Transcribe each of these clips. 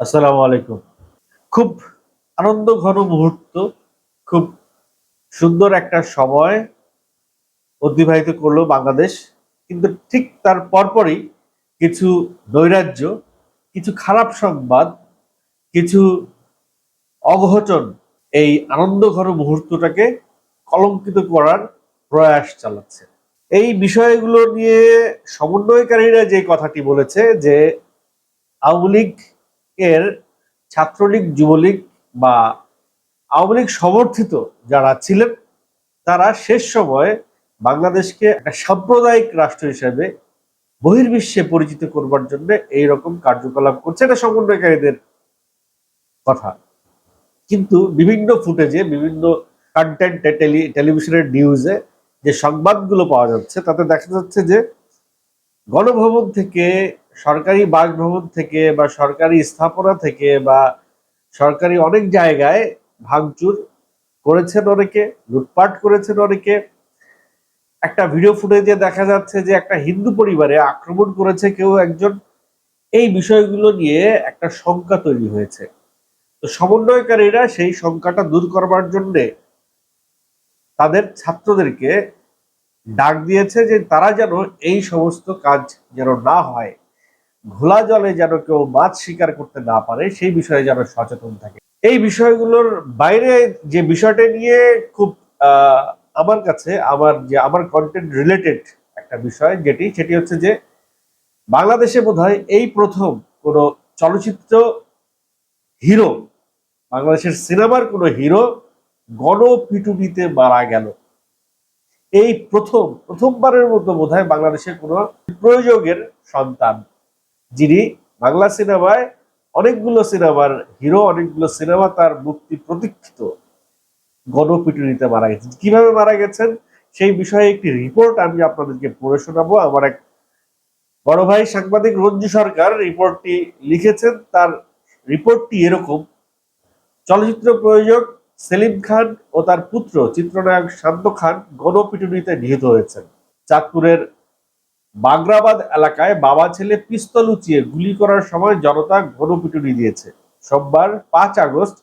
আসসালামু আলাইকুম। খুব আনন্দ ঘন মুহূর্ত, খুব সুন্দর একটা সময় অতিবাহিত করল বাংলাদেশ। কিন্তু ঠিক তার পরপরই কিছু নৈরাজ্য, কিছু খারাপ সংবাদ, কিছু অঘটন এই আনন্দ ঘন মুহূর্তটাকে কলঙ্কিত করার প্রয়াস চালাচ্ছে। এই বিষয়গুলো নিয়ে সমন্বয়কারীরা যে কথাটি বলেছে যে আওয়ামী লীগ এর ছাত্রলীগ, যুবলীগ বা আওয়ামী লীগ সমর্থিত যারা ছিলেন, তারা শেষ সময়ে বাংলাদেশকে একটা সাম্প্রদায়িক রাষ্ট্র হিসেবে বহির্বিশ্বে পরিচিত করবার জন্য এই রকম কার্যকলাপ করছে। এটা সমন্বয়কারীদের কথা। কিন্তু বিভিন্ন ফুটেজে, বিভিন্ন কন্টেন্টে টেলি টেলিভিশনের নিউজে যে সংবাদগুলো পাওয়া যাচ্ছে, তাতে দেখা যাচ্ছে যে গণভবন থেকে সরকারি বাসভবন থেকে বা সরকারি স্থাপনা থেকে বা সরকারি অনেক জায়গায় ভাঙচুর করেছেন অনেকে, লুটপাট করেছেন অনেকে। একটা ভিডিও ফুটে ফুটেজে দেখা যাচ্ছে যে একটা হিন্দু পরিবারে আক্রমণ করেছে কেউ একজন। এই বিষয়গুলো নিয়ে একটা শঙ্কা তৈরি হয়েছে। তো সমন্বয়কারীরা সেই শঙ্কাটা দূর করবার জন্যে তাদের ছাত্রদেরকে ডাক দিয়েছে যে তারা যেন এই সমস্ত কাজ যেন না হয়। ঘোলা জলে যেন কেউ মাছ শিকার করতে না পারে, সেই বিষয়ে যেন সচেতন থাকে। এই বিষয়গুলোর বাইরে যে বিষয়টা নিয়ে খুব আমার কাছে, আমার যে, আমার কন্টেন্ট রিলেটেড একটা বিষয় যেটি, সেটি হচ্ছে যে, বাংলাদেশে বোধহয় এই প্রথম কোনো চলচ্চিত্র হিরো, বাংলাদেশের সিনেমার কোনো হিরো গণপিটুনিতে মারা গেল। এই প্রথম, প্রথমবারের মতো বোধহয় বাংলাদেশের কোনো প্রয়োজকের সন্তান যিনি বাংলা সিনেমায় অনেকগুলো সিনেমার হিরো, অনেকগুলো সিনেমা তার মুক্তি প্রতীক্ষিত গণপিটুনিতে মারা গেছেন। কীভাবে মারা গেছেন? সেই বিষয়ে একটি রিপোর্ট আমি আপনাদেরকে পড়ে শোনাবো। আমার এক বড় ভাই সাংবাদিক রঞ্জু সরকার রিপোর্টটি লিখেছেন। তার রিপোর্টটি এরকম। চলচ্চিত্র প্রয়োজক সেলিম খান ও তার পুত্র চিত্রনায়ক শান্ত খান গণপিটুনিতে নিহত হয়েছেন। চাঁদপুরের বাগরাবাদ এলাকায় বাবা ছেলে পিস্তল উঁচিয়ে গুলি করার সময় জনতা গণপিটুনি দিয়েছে। সোমবার পাঁচ আগস্ট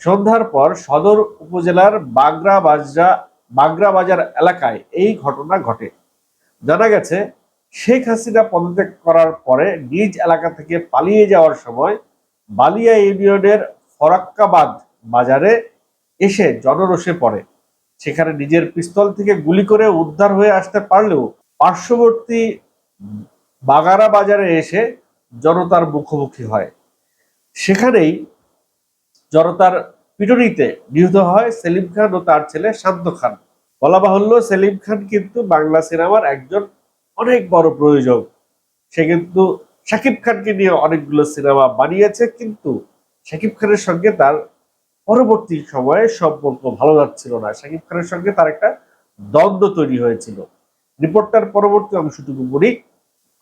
সন্ধ্যার পর সদর উপজেলার বাগরা বাজরা বাগরা বাজার এলাকায় এই ঘটনা ঘটে। জানা গেছে, শেখ হাসিনা পদত্যাগ করার পরে নিজ এলাকা থেকে পালিয়ে যাওয়ার সময় বালিয়া ইউনিয়নের ফরাক্কাবাদ বাজারে এসে জনরোষে পড়ে। সেখানে নিজের পিস্তল থেকে গুলি করে উদ্ধার হয়ে আসতে পারলেও পার্শ্ববর্তী বাগারা বাজারে এসে জনতার মুখোমুখি হয়। সেখানেই জনতার পিটুনিতে নিহত হয় সেলিম খান ও তার ছেলে শান্ত খান। বলা বাহুল্য, সেলিম খান কিন্তু বাংলা সিনেমার একজন অনেক বড় প্রয়োজক। সে কিন্তু শাকিব খানকে নিয়ে অনেকগুলো সিনেমা বানিয়েছে, কিন্তু শাকিব খানের সঙ্গে তার পরবর্তী সময়ে সম্পর্ক ভালো যাচ্ছিল না। শাকিব খানের সঙ্গে তার একটা দ্বন্দ্ব তৈরি হয়েছিল। রিপোর্টটার পরবর্তী অংশটুকু পড়ি।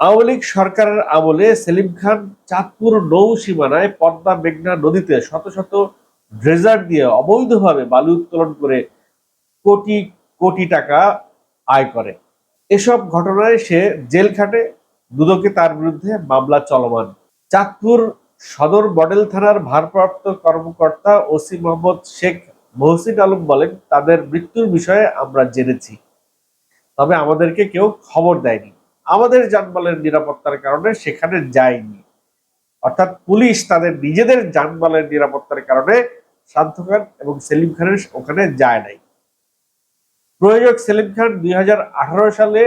আওয়ামী লীগ সরকারের আমলে সেলিম খান চাঁদপুর নৌ সীমানায় পদ্মা মেঘনা নদীতে শত শত ড্রেজার দিয়ে অবৈধভাবে বালু উত্তোলন করে কোটি কোটি টাকা আয় করে। এসব ঘটনায় সে জেল খাটে, দুদকে তার বিরুদ্ধে মামলা চলমান। চাঁদপুর সদর মডেল থানার ভারপ্রাপ্ত কর্মকর্তা ওসি মোহাম্মদ শেখ মহসিন আলম বলেন, তাদের মৃত্যুর বিষয়ে আমরা জেনেছি। তবে আমাদেরকে কেউ খবর দেয়নি। আমাদের যানবাহনের নিরাপত্তার কারণে সেখানে যায়নি। অর্থাৎ পুলিশ তাদের নিজেদের যানবাহনের নিরাপত্তার কারণে শান্ত খান এবং সেলিম খানের ওখানে যায় নাই। প্রয়োজক সেলিম খান দুই হাজার আঠারো সালে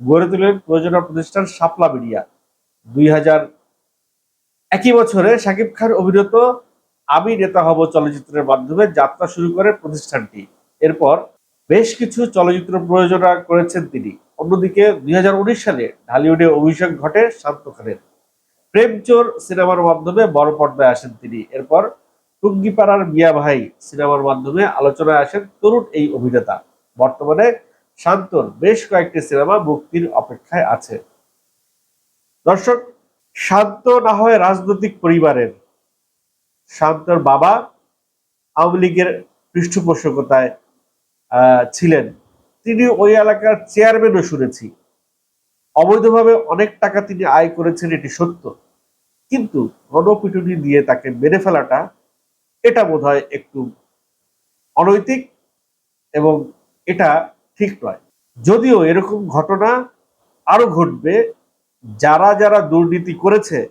গড়ে তোলেন প্রযোজনা প্রতিষ্ঠান শাপলা মিডিয়া। দুই হাজার একই বছরে শাকিব খান অভিনীত আমি নেতা হব চলচ্চিত্রের মাধ্যমে যাত্রা শুরু করে প্রতিষ্ঠানটি। এরপর বেশ কিছু চলচ্চিত্র প্রযোজনা করেছেন তিনি। অন্যদিকে দুই হাজার উনিশ সালে ঢালিউডে অভিষেক ঘটে শান্ত খানের। প্রেমচোর সিনেমার মাধ্যমে বড় পর্দায় আসেন তিনি। এরপর টুঙ্গিপাড়ার মিয়া ভাই সিনেমার মাধ্যমে আলোচনায় আসেন তরুণ এই অভিনেতা। বর্তমানে শান্তর বেশ কয়েকটি সিনেমা মুক্তির অপেক্ষায় আছে। দর্শক, শান্ত না হয় রাজনৈতিক পরিবারের। শান্তর বাবা আওয়ামী লীগের পৃষ্ঠপোষকতায় ছিলেন। তিনি ওই এলাকার চেয়ারম্যানও শুনেছি। অবৈধভাবে অনেক টাকা তিনি আয় করেছেন, এটি সত্য। কিন্তু গণপিটুনি দিয়ে তাকে মেরে ফেলাটা, এটা বোধহয় একটু অনৈতিক এবং এটা ঠিক নয়। যদিও এরকম ঘটনা আরও ঘটবে, যারা যারা দুর্নীতি করেছে,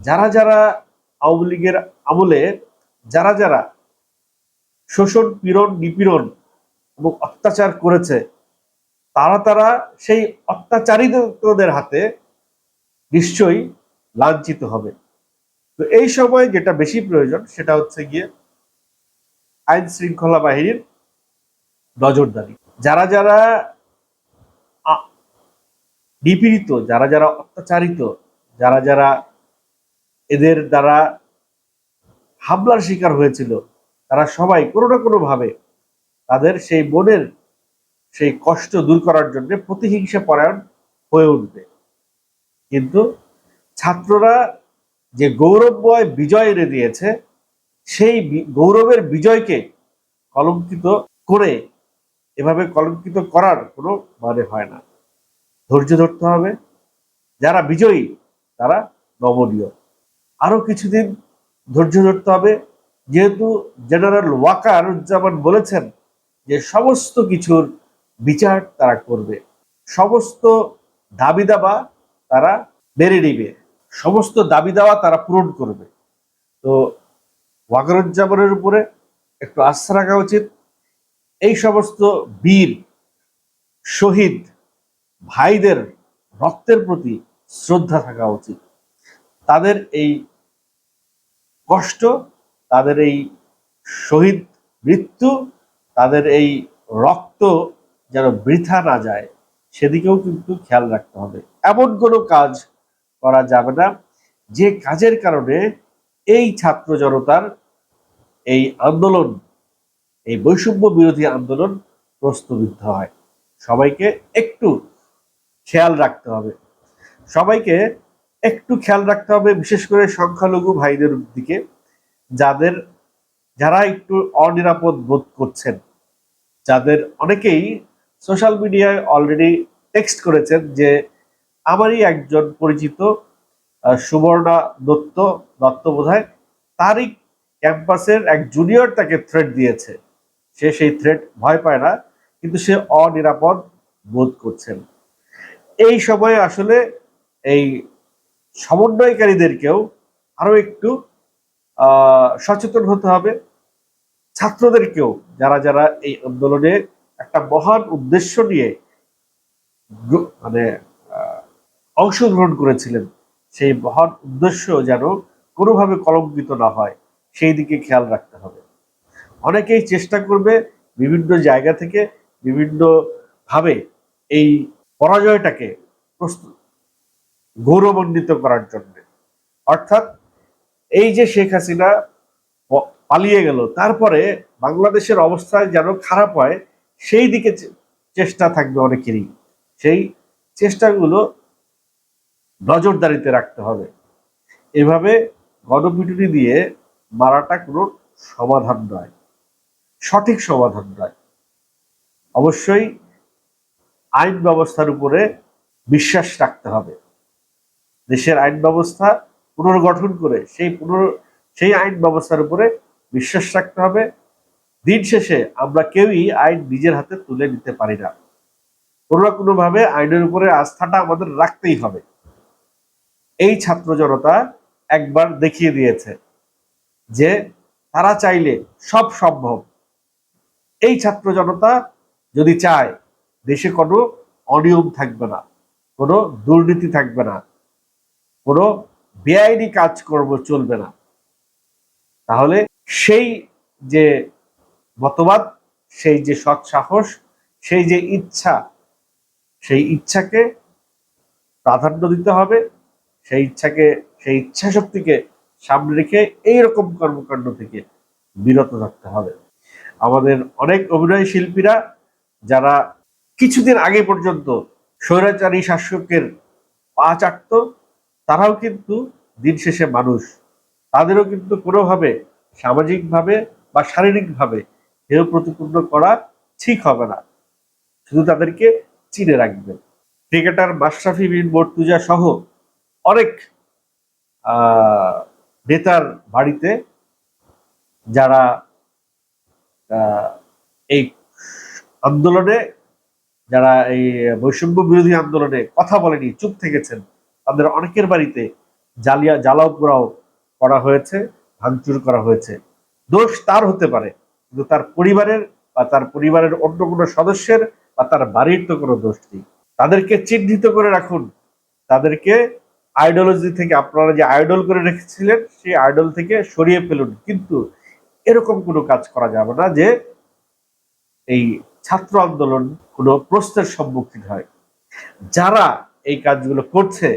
যারা যারা আওয়ামী লীগের আমলে, যারা যারা শোষণ, পীড়ন, নিপীড়ন এবং অত্যাচার করেছে, তারা তারা সেই অত্যাচারিতদের হাতে নিশ্চয়ই লাঞ্ছিত হবে। তো এই সময় যেটা বেশি প্রয়োজন সেটা হচ্ছে গিয়ে আইন শৃঙ্খলা বাহিনীর নজরদারি। যারা যারা নিপীড়িত, যারা যারা অত্যাচারিত, যারা যারা এদের দ্বারা হামলার শিকার হয়েছিল, তারা সবাই কোনো না কোনো ভাবে তাদের সেই মনের সেই কষ্ট দূর করার জন্য প্রতিহিংসা পরায়ণ হয়ে উঠবে। কিন্তু ছাত্ররা যে গৌরবময় বিজয় এনে দিয়েছে, সেই গৌরবের বিজয়কে কলঙ্কিত করে এভাবে কলঙ্কিত করার কোনো মানে হয় না। ধৈর্য ধরতে হবে। যারা বিজয়ী, তারা নমনীয়। আরও কিছুদিন ধৈর্য ধরতে হবে। যেহেতু জেনারেল ওয়াকার উজ্জামান বলেছেন যে সমস্ত কিছুর বিচার তারা করবে। সমস্ত দাবি দাবা তারা মেনে নিবে। সমস্ত দাবি দাওয়া তারা পূরণ করবে। তো ওয়াকারুজ্জামানের উপরে একটু আস্থা রাখা উচিত। এই সমস্ত বীর, শহীদ ভাইদের রক্তের প্রতি শ্রদ্ধা থাকা উচিত। তাদের এই কষ্ট, তাদের এই শহীদ মৃত্যু তাদের এই রক্ত যেন বৃথা না যায়, সেদিকেও কিন্তু খেয়াল রাখতে হবে। এমন কোনো কাজ করা যাবে না। যে কাজের কারণে এই ছাত্র জনতার এই আন্দোলন, এই বৈষম্য বিরোধী আন্দোলন প্রশ্নবিদ্ধ হয়। সবাইকে একটু খেয়াল রাখতে হবে। সবাইকে একটু খেয়াল রাখতে হবে, বিশেষ করে সংখ্যালঘু ভাইদের দিকে, যাদের যারা একটু অনিরাপদ বোধ করছেন, যাদের অনেকেই সোশ্যাল মিডিয়ায় অলরেডি টেক্সট করেছেন যে, আমারই একজন পরিচিত সুবর্ণা দত্ত দত্ত বোধহয় তারই ক্যাম্পাসের এক জুনিয়র তাকে থ্রেট দিয়েছে। সে সেই থ্রেট ভয় পায় না, কিন্তু সে অনিরাপদ বোধ করছেন। এই সময়ে আসলে এই সমন্বয়কারীদেরকেও আরও একটু সচেতন হতে হবে। ছাত্রদেরকেও যারা যারা এই আন্দোলনে একটা মহান উদ্দেশ্য নিয়ে মানে অংশগ্রহণ করেছিলেন, সেই মহান উদ্দেশ্য যেন কোনোভাবে কলঙ্কিত না হয়, সেই দিকে খেয়াল রাখতে হবে। অনেকেই চেষ্টা করবে বিভিন্ন জায়গা থেকে বিভিন্ন ভাবে এই পরাজয়টাকে গৌরবান্বিত করার জন্য। অর্থাৎ এই যে শেখ হাসিনা পালিয়ে গেল, তারপরে বাংলাদেশের অবস্থা যেন খারাপ হয়, সেই দিকে চেষ্টা থাকবে অনেকেরই। সেই চেষ্টাগুলো নজরদারিতে রাখতে হবে। এভাবে গণপিটুনি দিয়ে মারাটা কোনো সমাধান নয়, সঠিক সমাধান নয়। অবশ্যই আইন ব্যবস্থার উপরে বিশ্বাস রাখতে হবে। দেশের আইন ব্যবস্থা পুনর্গঠন করে সেই পুনর, সেই আইন ব্যবস্থার উপরে বিশ্বাস রাখতে হবে। দিন শেষে আমরা কেউই আইন নিজের হাতে তুলে নিতে পারি না। কোনো না কোনো ভাবে আইনের উপরে আস্থাটা আমাদের রাখতেই হবে। এই ছাত্র জনতা একবার দেখিয়ে দিয়েছে যে তারা চাইলে সব সম্ভব। এই ছাত্র জনতা যদি চায়, দেশে কোনো অনিয়ম থাকবে না, কোনো দুর্নীতি থাকবে না, কোনো বেআইনি কাজকর্ম চলবে না। তাহলে সেই যে মতবাদ, সেই যে সৎ সাহস, সেই যে ইচ্ছা, সেই ইচ্ছাকে প্রাধান্য দিতে হবে, সেই ইচ্ছাকে, সেই ইচ্ছা শক্তিকে সামনে রেখে এইরকম কর্মকাণ্ড থেকে বিরত থাকতে হবে। আমাদের অনেক অভিনয় শিল্পীরা যারা কিছুদিন আগে পর্যন্ত স্বৈরাচারী শাসকের পা চাটত তারাও কিন্তু দিন শেষে মানুষ। তাদেরও কিন্তু কোনোভাবে সামাজিকভাবে বা শারীরিকভাবে হেয় প্রতিপূর্ণ করা ঠিক হবে না। শুধু তাদেরকে চিনে রাখবেন ক্রিকেটার, মাশরাফি বিন মর্তুজা সহ অনেক নেতার বাড়িতে যারা এই আন্দোলনে, যারা এই বৈষম্য বিরোধী আন্দোলনে কথা বলেনি, চুপ থেকেছেন তাদের অনেকের বাড়িতে জালিয়া জ্বালাও পোড়াও করা হয়েছে, ভাঙচুর করা হয়েছে। দোষ তার হতে পারে, কিন্তু তার পরিবারের বা তার পরিবারের অন্য কোনো সদস্যের বা তার বাড়ির তো কোনো দোষ নেই। তাদেরকে চিহ্নিত করে রাখুন। তাদেরকে আইডোলজি থেকে আপনারা যে আইডল করে রেখেছিলেন, সেই আইডল থেকে সরিয়ে ফেলুন। কিন্তু এরকম কোনো কাজ করা যাবে না যে এই ছাত্র আন্দোলন কোনো প্রশ্নের সম্মুখীন হয়। যারা এই কাজগুলো করছে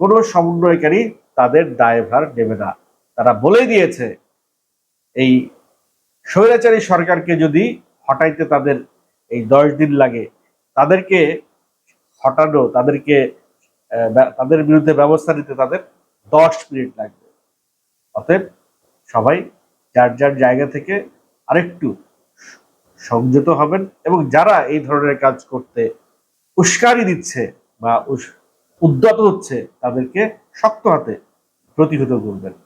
কোনো সমন্বয়কারী তাদের দায়ভার নেবে না। তারা বলে দিয়েছে, এই স্বৈরাচারী সরকারকে যদি হটাইতে তাদের এই দশ দিন লাগে, তাদেরকে হটানো, তাদেরকে তাদের বিরুদ্ধে ব্যবস্থা নিতে তাদের দশ মিনিট লাগবে। অতএব সবাই যার যার জায়গা থেকে আরেকটু সংযত হবেন এবং যারা এই ধরনের কাজ করতে উস্কানি দিচ্ছে বা উদ্যত হচ্ছে তাদেরকে শক্ত হাতে প্রতিহত করবেন।